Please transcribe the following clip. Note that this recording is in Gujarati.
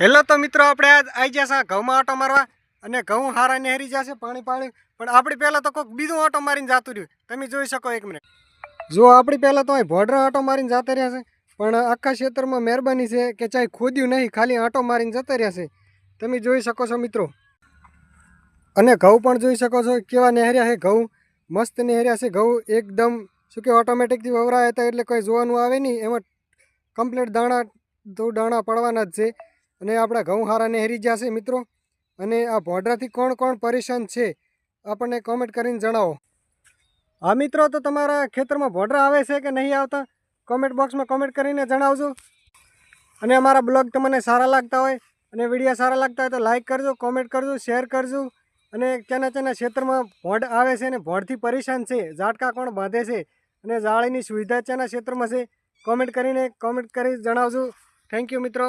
હેલો તો મિત્રો, આપણે આજ આવી જશે ઘઉંમાં આટો મારવા અને ઘઉં હારા નહેરી જશે પાણી પાણી. પણ આપણી પહેલાં તો કોઈક બીજું આટો મારીને જતું રહ્યું. તમે જોઈ શકો એક મિનિટ. જો આપણી પહેલાં તો અહીં ભોડરા આટો મારીને જતા રહ્યા છે, પણ આખા ક્ષેત્રમાં મહેરબાની છે કે ચાહે ખોદ્યું નહીં, ખાલી આટો મારીને જતા રહ્યા છે. તમે જોઈ શકો છો મિત્રો. અને ઘઉં પણ જોઈ શકો છો કેવા નહેર્યા છે ઘઉં. મસ્ત નહેર્યા છે ઘઉં, એકદમ શું કે ઓટોમેટિકથી વવરાયા હતા એટલે કોઈ જોવાનું આવે નહીં. એમાં કમ્પ્લીટ દાણા, તો દાણા પડવાના જ છે. અને આપણા ઘઉં હારા નહેરી છે મિત્રો, અને આ ભોડરાથી કોણ કોણ પરેશાન છે, આપણને કોમેન્ટ કરીને જણાવો. હા મિત્રો, તો તમારા ખેતરમાં ભોડરા આવે છે કે નહીં આવતા? કોમેન્ટ બોક્સમાં કોમેન્ટ કરીને જણાવજો. અને અમારા બ્લોગ તમને સારા લાગતા હોય, અને વીડિયો સારા લાગતા હોય તો લાઇક કરજો કોમેન્ટ કરજો શેર કરજો. અને ક્યાંના ક્યાંના ક્ષેત્રમાં ભોડ આવે છે અને ભોડથી પરેશાન છે ઝાટકા કોણ બાંધે છે, અને જાળીની સુવિધા ક્યાંના ક્ષેત્રમાં છે કોમેન્ટ કરીને કોમેન્ટ કરી જણાવજો. થેન્ક યુ મિત્રો.